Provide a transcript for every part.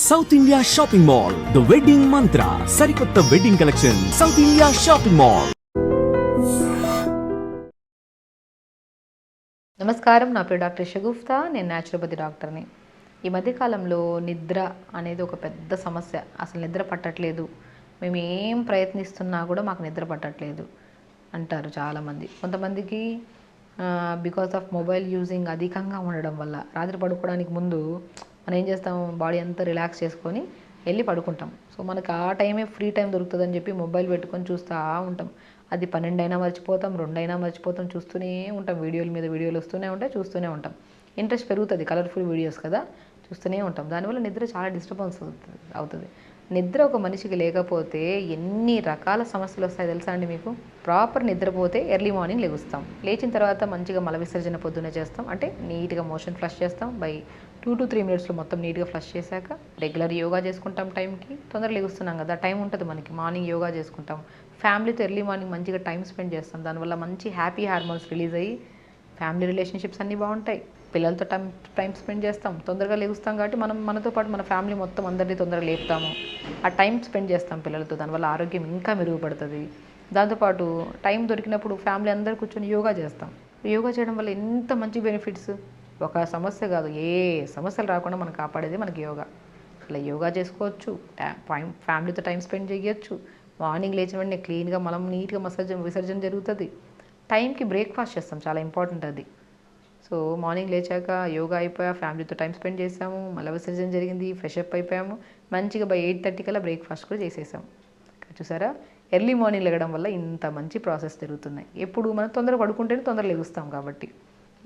South India shopping mall the wedding Mantra సరికొత్త wedding collection South India shopping mall నమస్కారం నా పేరు doctor Shagufta నేను న్యాచురోపతి డాక్టర్ని ఈ మధ్యకాలంలో నిద్ర అనేది ఒక పెద్ద సమస్య. అసలు నిద్ర పట్టట్లేదు. మేము ఏం ప్రయత్నిస్తున్నా కూడా మాకు నిద్ర పట్టట్లేదు అంటారు చాలామంది. కొంతమందికి బికాస్ ఆఫ్ మొబైల్ యూజింగ్ అధికంగా ఉండడం వల్ల రాత్రి పడుకోవడానికి ముందు మనం ఏం చేస్తాం? బాడీ అంతా రిలాక్స్ చేసుకొని వెళ్ళి పడుకుంటాం. సో మనకు ఆ టైమే ఫ్రీ టైం దొరుకుతుందని చెప్పి మొబైల్ పెట్టుకొని చూస్తూ ఉంటాం. అది పన్నెండైనా మర్చిపోతాం రెండైనా మర్చిపోతాం చూస్తూనే ఉంటాం. వీడియోల మీద వీడియోలు వస్తూనే ఉంటాయి చూస్తూనే ఉంటాం. ఇంట్రెస్ట్ పెరుగుతుంది. కలర్ఫుల్ వీడియోస్ కదా చూస్తూనే ఉంటాం. దానివల్ల నిద్ర చాలా డిస్టర్బెన్స్ అవుతుంది అవుతుంది. నిద్ర ఒక మనిషికి లేకపోతే ఎన్ని రకాల సమస్యలు వస్తాయి తెలుసా అండి మీకు? ప్రాపర్ నిద్రపోతే ఎర్లీ మార్నింగ్ లెగుస్తాం. లేచిన తర్వాత మంచిగా మల విసర్జన పొద్దున్నే చేస్తాం. అంటే నీట్గా మోషన్ ఫ్లష్ చేస్తాం. బై టూ టు త్రీ మినిట్స్లో మొత్తం నీట్గా ఫ్లష్ చేశాక రెగ్యులర్ యోగా చేసుకుంటాం టైంకి. తొందరగా లెగుస్తున్నాం కదా టైం ఉంటుంది మనకి. మార్నింగ్ యోగా చేసుకుంటాం. ఫ్యామిలీతో ఎర్లీ మార్నింగ్ మంచిగా టైం స్పెండ్ చేస్తాం. దానివల్ల మంచి హ్యాపీ హార్మోన్స్ రిలీజ్ అయ్యి ఫ్యామిలీ రిలేషన్షిప్స్ అన్నీ బాగుంటాయి. పిల్లలతో టైం టైం స్పెండ్ చేస్తాం. తొందరగా లేగుస్తాం కాబట్టి మనం మనతో పాటు మన ఫ్యామిలీ మొత్తం అందరినీ తొందరగా లేపుతాము. ఆ టైం స్పెండ్ చేస్తాం పిల్లలతో. దానివల్ల ఆరోగ్యం ఇంకా మెరుగుపడుతుంది. దాంతోపాటు టైం దొరికినప్పుడు ఫ్యామిలీ అందరు కూర్చొని యోగా చేస్తాం. యోగా చేయడం వల్ల ఎంత మంచి బెనిఫిట్స్? ఒక సమస్య కాదు. ఏ సమస్యలు రాకుండా మనం కాపాడేది మనకి యోగా. అలా యోగా చేసుకోవచ్చు. టైం ఫ్యామిలీతో టైం స్పెండ్ చేయొచ్చు. మార్నింగ్ లేచిన వెంటనే క్లీన్గా మనం నీట్గా మసాజ్ విసర్జన జరుగుతుంది. టైంకి బ్రేక్ఫాస్ట్ చేస్తాం. చాలా ఇంపార్టెంట్ అది. సో మార్నింగ్ లేచాక యోగా అయిపోయా ఫ్యామిలీతో టైం స్పెండ్ చేసాము మళ్ళీ విసర్జన జరిగింది ఫ్రెష్ అప్ అయిపోయాము. మంచిగా బై ఎయిట్ థర్టీ కల్లా బ్రేక్ఫాస్ట్ కూడా చేసేసాం. చూసారా? ఎర్లీ మార్నింగ్ లెగడం వల్ల ఇంత మంచి ప్రాసెస్ జరుగుతున్నాయి. ఎప్పుడు మనం తొందరగా పడుకుంటేనే తొందరగా లెగుస్తాం కాబట్టి.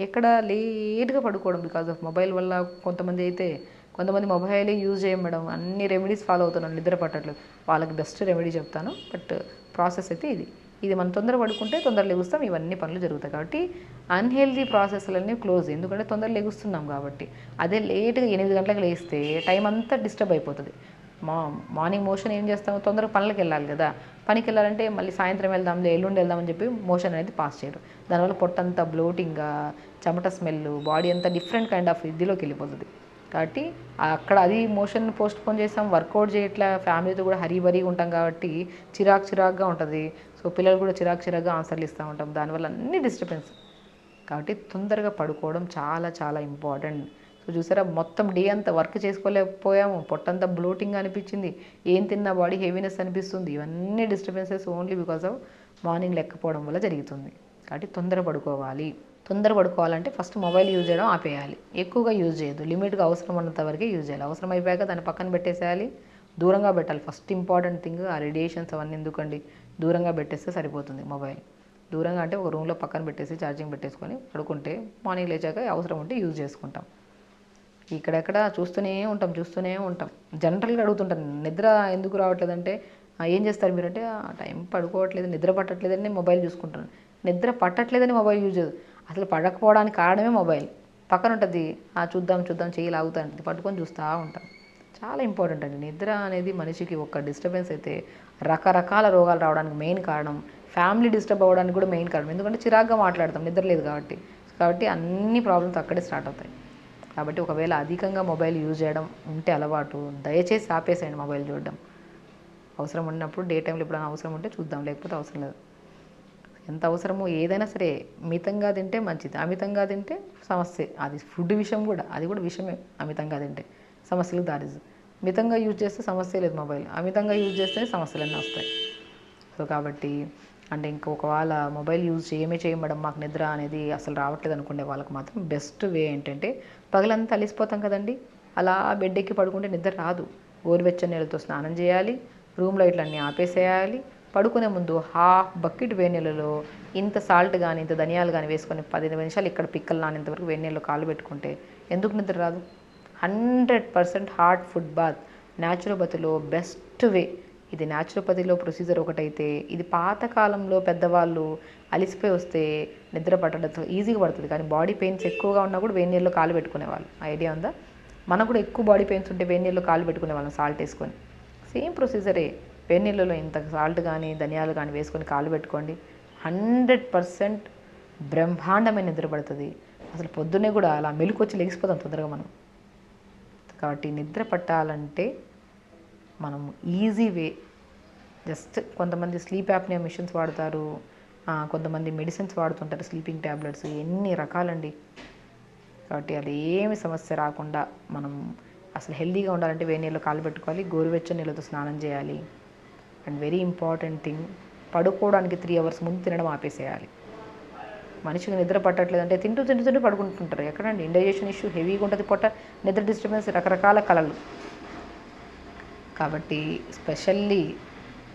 ఎక్కడ లేట్గా పడుకోవడం బికాజ్ ఆఫ్ మొబైల్ వల్ల కొంతమంది అయితే కొంతమంది మొబైలే యూజ్ చేయడం అన్ని రెమెడీస్ ఫాలో అవుతున్నాను నిద్ర పట్టట్లేదు. వాళ్ళకి బెస్ట్ రెమెడీ చెప్తాను. బట్ ప్రాసెస్ అయితే ఇది. ఇది మనం తొందర పడుకుంటే తొందర లెగుస్తాం. ఇవన్నీ పనులు జరుగుతాయి కాబట్టి అన్హెల్దీ ప్రాసెస్లన్నీ క్లోజ్ ఎందుకంటే తొందర లెగుస్తున్నాం కాబట్టి. అదే లేట్గా ఎనిమిది గంటలకు లేస్తే టైం అంతా డిస్టర్బ్ అయిపోతుంది. మా మార్నింగ్ మోషన్ ఏం చేస్తాము? తొందరగా పనులకు వెళ్ళాలి కదా. పనికి వెళ్ళాలంటే మళ్ళీ సాయంత్రం వెళ్దాంలే ఎల్లుండి వెళ్దామని చెప్పి మోషన్ అనేది పాస్ చేయరు దానివల్ల పొట్టంతా బ్లోటింగ్గా చెమట స్మెల్ బాడీ అంతా డిఫరెంట్ కైండ్ ఆఫ్ ఇదిలోకి వెళ్ళిపోతుంది. కాబట్టి అక్కడ అది మోషన్ పోస్ట్ పోన్ చేస్తాం వర్కౌట్ చేయట్లా ఫ్యామిలీతో కూడా హరీబరీగా ఉంటాం కాబట్టి చిరాకు చిరాకుగా ఉంటుంది. సో పిల్లలు కూడా చిరాకు చిరాకుగా ఆన్సర్లు ఇస్తూ ఉంటాం. దానివల్ల అన్ని డిస్టర్బెన్స్. కాబట్టి తొందరగా పడుకోవడం చాలా చాలా ఇంపార్టెంట్. సో చూసారా? మొత్తం డే అంతా వర్క్ చేసుకోలేకపోయాము. పొట్టంతా బ్లోటింగ్ అనిపించింది. ఏం తిన్నా బాడీ హెవీనెస్ అనిపిస్తుంది. ఇవన్నీ disturbances only because of morning లేకపోవడం వల్ల జరుగుతుంది. కాబట్టి తొందర పడుకోవాలి. తొందర పడుకోవాలంటే ఫస్ట్ మొబైల్ యూజ్ చేయడం ఆపేయాలి. ఎక్కువగా యూజ్ చేయదు లిమిట్గా అవసరం ఉన్నంత వరకే యూజ్ చేయాలి. అవసరం అయిపోయాక దాన్ని పక్కన పెట్టేసేయాలి. దూరంగా పెట్టాలి. ఫస్ట్ ఇంపార్టెంట్ థింగ్ ఆ రేడియేషన్స్ అవన్నీ ఎందుకండి? దూరంగా పెట్టేస్తే సరిపోతుంది మొబైల్. దూరంగా అంటే ఒక రూమ్లో పక్కన పెట్టేసి ఛార్జింగ్ పెట్టేసుకొని పడుకుంటే మార్నింగ్ లేచాక అవసరం ఉంటే యూజ్ చేసుకుంటాం. ఇక్కడెక్కడ చూస్తూనే ఉంటాం చూస్తూనే ఉంటాం. జనరల్గా అడుగుతుంటాను నిద్ర ఎందుకు రావట్లేదంటే ఏం చేస్తారు మీరంటే "ఆ, టైం పడుకోవట్లేదు నిద్ర పట్టట్లేదని మొబైల్ చూసుకుంటాను నిద్ర పట్టట్లేదని మొబైల్ యూజ్ చేయదు అసలు పడకపోవడానికి కారణమే మొబైల్. పక్కన ఉంటుంది "ఆ, చూద్దాం చూద్దాం చేయి లాగుతా ఉంటుంది పట్టుకొని చూస్తూ ఉంటాం. చాలా ఇంపార్టెంట్ అండి. నిద్ర అనేది మనిషికి ఒక డిస్టర్బెన్స్ అయితే రకరకాల రోగాలు రావడానికి మెయిన్ కారణం. ఫ్యామిలీ డిస్టర్బ్ అవ్వడానికి కూడా మెయిన్ కారణం. ఎందుకంటే చిరాగ్గా మాట్లాడతాం నిద్ర లేదు కాబట్టి. కాబట్టి అన్ని ప్రాబ్లమ్స్ అక్కడే స్టార్ట్ అవుతాయి. కాబట్టి ఒకవేళ అధికంగా మొబైల్ యూజ్ చేయడం ఉంటే అలవాటు దయచేసి ఆపేసేయండి మొబైల్ చూడడం. అవసరం ఉన్నప్పుడు డే టైంలో ఎప్పుడైనా అవసరం ఉంటే చూద్దాం లేకపోతే అవసరం లేదు. ఎంత అవసరమో ఏదైనా సరే మితంగా తింటే మంచిది అమితంగా తింటే సమస్య. అది ఫుడ్ విషయం కూడా అది కూడా విషయమే. అమితంగా తింటే సమస్యలు దారిజ్ మితంగా యూజ్ చేస్తే సమస్య లేదు మొబైల్ అమితంగా యూజ్ చేస్తే సమస్యలన్నీ వస్తాయి. సో కాబట్టి అంటే ఇంకొకవేళ ఒకవేళ మొబైల్ యూజ్ చేయమే చేయమడం మాకు నిద్ర అనేది అసలు రావట్లేదు అనుకునే వాళ్ళకి మాత్రం బెస్ట్ వే ఏంటంటే పగలంతా అలిసిపోతాం కదండి. అలా బెడ్ ఎక్కి పడుకుంటే నిద్ర రాదు. గోరువెచ్చని నీళ్ళతో స్నానం చేయాలి. రూమ్ లైట్లన్నీ ఆపేసేయాలి. పడుకునే ముందు హాఫ్ బకెట్ వేడి నీళ్ళలో ఇంత సాల్ట్ కానీ ఇంత ధనియాలు కానీ వేసుకొని పదిహేను నిమిషాలు ఇక్కడ పిక్కలు నానేంత వరకు వేడి నీళ్ళు పెట్టుకుంటే ఎందుకు నిద్ర రాదు? Hundred percent hot foot bath న్యాచురోపతిలో best way. ఇది న్యాచురోపతిలో ప్రొసీజర్ ఒకటైతే ఇది పాతకాలంలో పెద్దవాళ్ళు అలిసిపోయి వస్తే నిద్ర పట్టడంతో ఈజీగా పడుతుంది. కానీ బాడీ పెయిన్స్ ఎక్కువగా ఉన్నా కూడా వేడి నీళ్ళలో కాలు పెట్టుకునేవాళ్ళు. ఐడియా ఉందా? మనకు కూడా ఎక్కువ బాడీ పెయిన్స్ ఉంటే వేడి నీళ్ళలో కాలు పెట్టుకునేవాళ్ళం సాల్ట్ వేసుకొని. సేమ్ ప్రొసీజరే. వేడి నీళ్ళలో ఇంత సాల్ట్ కానీ ధనియాలు కానీ వేసుకొని కాలు పెట్టుకోండి. హండ్రెడ్ పర్సెంట్ బ్రహ్మాండమైన నిద్రపడుతుంది అసలు పొద్దున్నే కూడా అలా మెలుకు వచ్చి లెగిసిపోతాం తొందరగా మనం. కాబట్టి నిద్ర పట్టాలంటే మనం ఈజీ వే. జస్ట్ కొంతమంది స్లీప్ యాప్నే మిషన్స్ వాడతారు. కొంతమంది మెడిసిన్స్ వాడుతుంటారు స్లీపింగ్ ట్యాబ్లెట్స్ ఎన్ని రకాలండి. కాబట్టి అది ఏమి సమస్య రాకుండా మనం అసలు హెల్తీగా ఉండాలంటే వేడి నీళ్ళు కాలు పెట్టుకోవాలి. గోరువెచ్చని నీళ్ళతో స్నానం చేయాలి. అండ్ వెరీ ఇంపార్టెంట్ థింగ్ పడుకోవడానికి త్రీ అవర్స్ ముందు తినడం ఆపేసేయాలి. మనిషికి నిద్ర పట్టట్లేదు అంటే తింటూ తింటూ తింటూ పడుకుంటుంటారు. ఎక్కడండి? ఇండైజెషన్ ఇష్యూ హెవీగా ఉంటుంది పొట్ట నిద్ర డిస్టర్బెన్స్ రకరకాల కళలు. కాబట్టి స్పెషల్లీ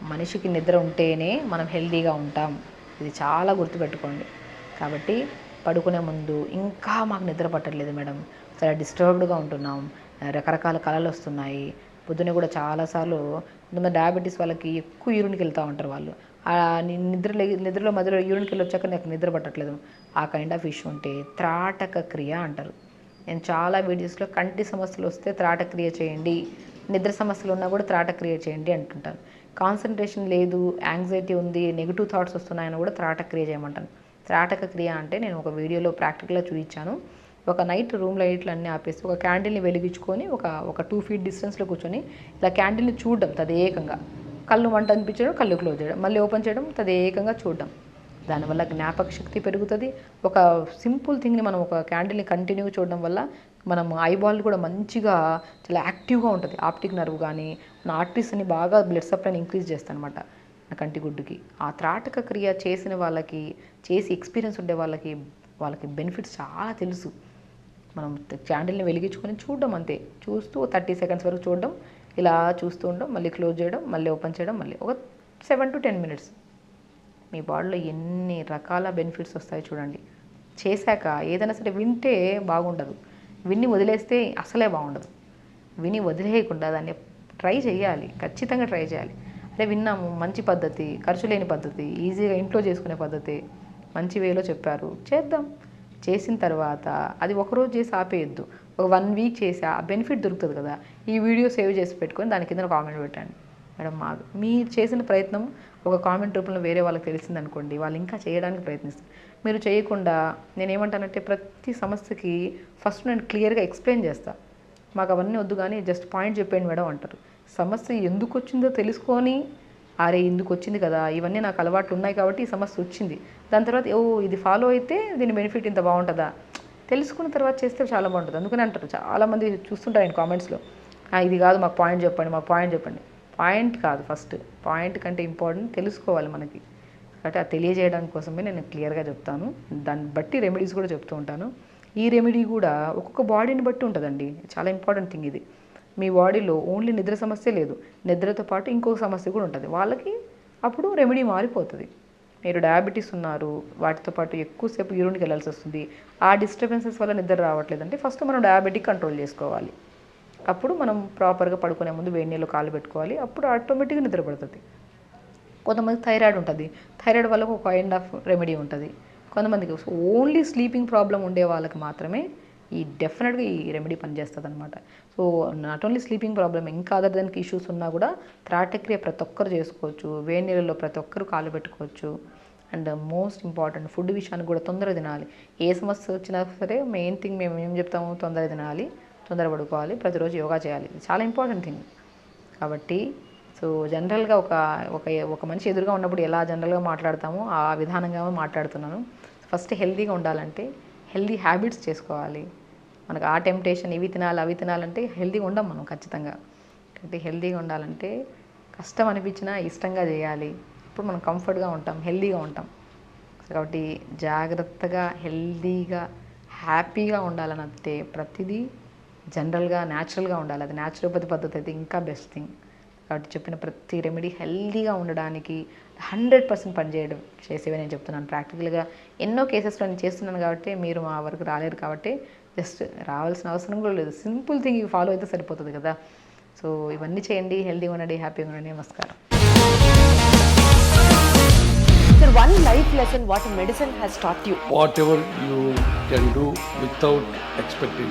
మనిషికి నిద్ర ఉంటేనే మనం హెల్దీగా ఉంటాం. ఇది చాలా గుర్తుపెట్టుకోండి. కాబట్టి పడుకునే ముందు ఇంకా మాకు నిద్ర పట్టట్లేదు మేడం. చాలా డిస్టర్బ్డ్గా ఉంటున్నాం. రకరకాల కళలు వస్తున్నాయి. పొద్దునే కూడా చాలాసార్లు కొంతమంది డయాబెటీస్ వాళ్ళకి ఎక్కువ యూరిన్కి వెళ్తూ ఉంటారు వాళ్ళు. నిద్ర నిద్రలో మధ్యలో యూరిన్కి వెళ్ళి వచ్చాక నాకు నిద్ర పట్టట్లేదు. ఆ కైండ్ ఆఫ్ ఇష్యూ ఉంటే త్రాటక క్రియ అంటారు. నేను చాలా వీడియోస్లో కంటి సమస్యలు వస్తే త్రాటక్రియ చేయండి. నిద్ర సమస్యలు ఉన్నా కూడా త్రాటక్రియ చేయండి అంటుంటాను కాన్సన్ట్రేషన్ లేదు యాంగ్జైటీ ఉంది నెగిటివ్ థాట్స్ వస్తున్నాయని కూడా త్రాటక్రియ చేయమంటాను. త్రాటక క్రియ అంటే నేను ఒక వీడియోలో ప్రాక్టికల్గా చూపించాను. ఒక నైట్ రూమ్ లైట్లు అన్నీ ఆపేసి ఒక క్యాండిల్ని వెలిగించుకొని ఒక ఒక టూ ఫీట్ డిస్టెన్స్లో కూర్చొని ఇలా క్యాండిల్ని చూడడం తదేకంగా. కళ్ళు మంట అనిపించడం కళ్ళు క్లోజ్ చేయడం మళ్ళీ ఓపెన్ చేయడం తదేకంగా చూడడం. దానివల్ల జ్ఞాపక శక్తి పెరుగుతుంది. ఒక సింపుల్ థింగ్ని మనం ఒక క్యాండిల్ని కంటిన్యూ చూడడం వల్ల మనం ఐబాల్ కూడా మంచిగా చాలా యాక్టివ్గా ఉంటుంది. ఆప్టిక్ నర్వ్ కానీ మన ఆర్టిస్ట్ అని బాగా బ్లడ్ సప్లైని ఇంక్రీజ్ చేస్తానమాట నా కంటి గుడ్డుకి. ఆ త్రాటక క్రియ చేసిన వాళ్ళకి చేసి ఎక్స్పీరియన్స్ ఉండే వాళ్ళకి వాళ్ళకి బెనిఫిట్స్ చాలా తెలుసు. మనం క్యాండిల్ని వెలిగించుకొని చూడడం అంతే. చూస్తూ థర్టీ సెకండ్స్ వరకు చూడడం ఇలా చూస్తూ ఉండడం మళ్ళీ క్లోజ్ చేయడం మళ్ళీ ఓపెన్ చేయడం మళ్ళీ ఒక సెవెన్ టు టెన్ మినిట్స్ మీ బాడీలో ఎన్ని రకాల బెనిఫిట్స్ వస్తాయో చూడండి. చేశాక ఏదైనా సరే వింటే బాగుండదు. విన్ని వదిలేస్తే అసలే బాగుండదు. విని వదిలేయకుండా దాన్ని ట్రై చేయాలి. ఖచ్చితంగా ట్రై చేయాలి. అదే విన్నాము మంచి పద్ధతి ఖర్చు లేని పద్ధతి ఈజీగా ఇంట్లో చేసుకునే పద్ధతి మంచి వేలో చెప్పారు. చేద్దాం. చేసిన తర్వాత అది ఒకరోజు చేసి ఆపేయద్దు. ఒక వన్ వీక్ చేసి ఆ బెనిఫిట్ దొరుకుతుంది కదా. ఈ వీడియో సేవ్ చేసి పెట్టుకొని దాని కింద కామెంట్ పెట్టండి. మేడం మా మీరు చేసిన ప్రయత్నం ఒక కామెంట్ రూపంలో వేరే వాళ్ళకి తెలిసిందనుకోండి వాళ్ళు ఇంకా చేయడానికి ప్రయత్నిస్తారు. మీరు చేయకుండా నేను ఏమంటానంటే ప్రతి సమస్యకి ఫస్ట్ నేను క్లియర్గా ఎక్స్ప్లెయిన్ చేస్తాను మాకు అవన్నీ వద్దు కానీ జస్ట్ పాయింట్ చెప్పండి మేడం అంటారు. సమస్య ఎందుకు వచ్చిందో తెలుసుకొని అరే ఎందుకు వచ్చింది కదా ఇవన్నీ నాకు అలవాట్లు ఉన్నాయి కాబట్టి ఈ సమస్య వచ్చింది. దాని తర్వాత ఓ ఇది ఫాలో అయితే దీని బెనిఫిట్ ఇంత బాగుంటుందా? తెలుసుకున్న తర్వాత చేస్తే చాలా బాగుంటుంది. అందుకని అంటారు. చాలామంది చూస్తుంటారు ఆయన కామెంట్స్లో ఇది కాదు మాకు పాయింట్ చెప్పండి మాకు పాయింట్ చెప్పండి. పాయింట్ కాదు ఫస్ట్ పాయింట్ కంటే ఇంపార్టెంట్ తెలుసుకోవాలి మనకి. కాబట్టి అది తెలియజేయడానికి కోసమే నేను క్లియర్గా చెప్తాను. దాన్ని బట్టి రెమెడీస్ కూడా చెప్తూ ఉంటాను. ఈ రెమెడీ కూడా ఒక్కొక్క బాడీని బట్టి ఉంటుందండి. చాలా ఇంపార్టెంట్ థింగ్ ఇది. మీ బాడీలో ఓన్లీ నిద్ర సమస్య లేదు. నిద్రతో పాటు ఇంకో సమస్య కూడా ఉంటుంది. వాళ్ళకి అప్పుడు రెమెడీ మారిపోతుంది. మీరు డయాబెటీస్ ఉన్నారు వాటితో పాటు ఎక్కువసేపు యూరిన్కి వెళ్ళాల్సి వస్తుంది. ఆ డిస్టర్బెన్సెస్ వల్ల నిద్ర రావట్లేదు అంటే ఫస్ట్ మనం డయాబెటిక్ కంట్రోల్ చేసుకోవాలి. అప్పుడు మనం ప్రాపర్గా పడుకునే ముందు వేడి నీళ్ళు కాలు పెట్టుకోవాలి. అప్పుడు ఆటోమేటిక్గా నిద్ర పడుతుంది. కొంతమంది థైరాయిడ్ ఉంటుంది. థైరాయిడ్ వల్ల ఒక కైండ్ ఆఫ్ రెమెడీ ఉంటుంది. కొంతమందికి ఓన్లీ స్లీపింగ్ ప్రాబ్లం ఉండే వాళ్ళకి మాత్రమే ఈ డెఫినెట్గా ఈ రెమెడీ పనిచేస్తుంది అనమాట so not only sleeping problem ఇంకా అదర్ దానికి ఇష్యూస్ ఉన్నా కూడా త్రాటక్రియ ప్రతి ఒక్కరు చేసుకోవచ్చు. వేడి నీళ్ళలో ప్రతి ఒక్కరు కాలు పెట్టుకోవచ్చు. అండ్ మోస్ట్ ఇంపార్టెంట్ ఫుడ్ విషయానికి కూడా తొందరగా తినాలి. ఏ సమస్య వచ్చినా సరే మెయిన్ థింగ్ మేము ఏం చెప్తాము? తొందరగా తినాలి. తొందర పడుకోవాలి. ప్రతిరోజు యోగా చేయాలి. ఇది చాలా ఇంపార్టెంట్ థింగ్ కాబట్టి సో జనరల్గా ఒక ఒక ఒక మనిషి ఎదురుగా ఉన్నప్పుడు ఎలా జనరల్గా మాట్లాడతామో ఆ విధానంగా మాట్లాడుతున్నాను. ఫస్ట్ హెల్తీగా ఉండాలంటే హెల్తీ హ్యాబిట్స్ చేసుకోవాలి. మనకు ఆ టెంప్టేషన్ ఇవి తినాలి అవి తినాలంటే హెల్తీగా ఉండం మనం ఖచ్చితంగా. కాబట్టి హెల్తీగా ఉండాలంటే కష్టం అనిపించినా ఇష్టంగా చేయాలి. ఇప్పుడు మనం కంఫర్ట్గా ఉంటాం హెల్తీగా ఉంటాం. కాబట్టి జాగ్రత్తగా హెల్తీగా హ్యాపీగా ఉండాలనంటే ప్రతిదీ జనరల్గా న్యాచురల్గా ఉండాలి. అది న్యాచురోపతి పద్ధతి అయితే ఇంకా బెస్ట్ థింగ్. కాబట్టి చెప్పిన ప్రతి రెమెడీ హెల్తీగా ఉండడానికి హండ్రెడ్ పర్సెంట్ పనిచేయడం చేసేవి నేను చెప్తున్నాను. ప్రాక్టికల్గా ఎన్నో కేసెస్లో నేను చేస్తున్నాను కాబట్టి మీరు మా వరకు రాలేరు కాబట్టి జస్ట్ రావాల్సిన అవసరం కూడా లేదు సింపుల్ థింగ్ ఫాలో అయితే సరిపోతుంది కదా సో ఇవన్నీ చేయండి హెల్తీగా ఉండండి హ్యాపీగా ఉండండి నమస్కారం Sir, one life lesson what medicine has taught you. whatever you can do without expecting.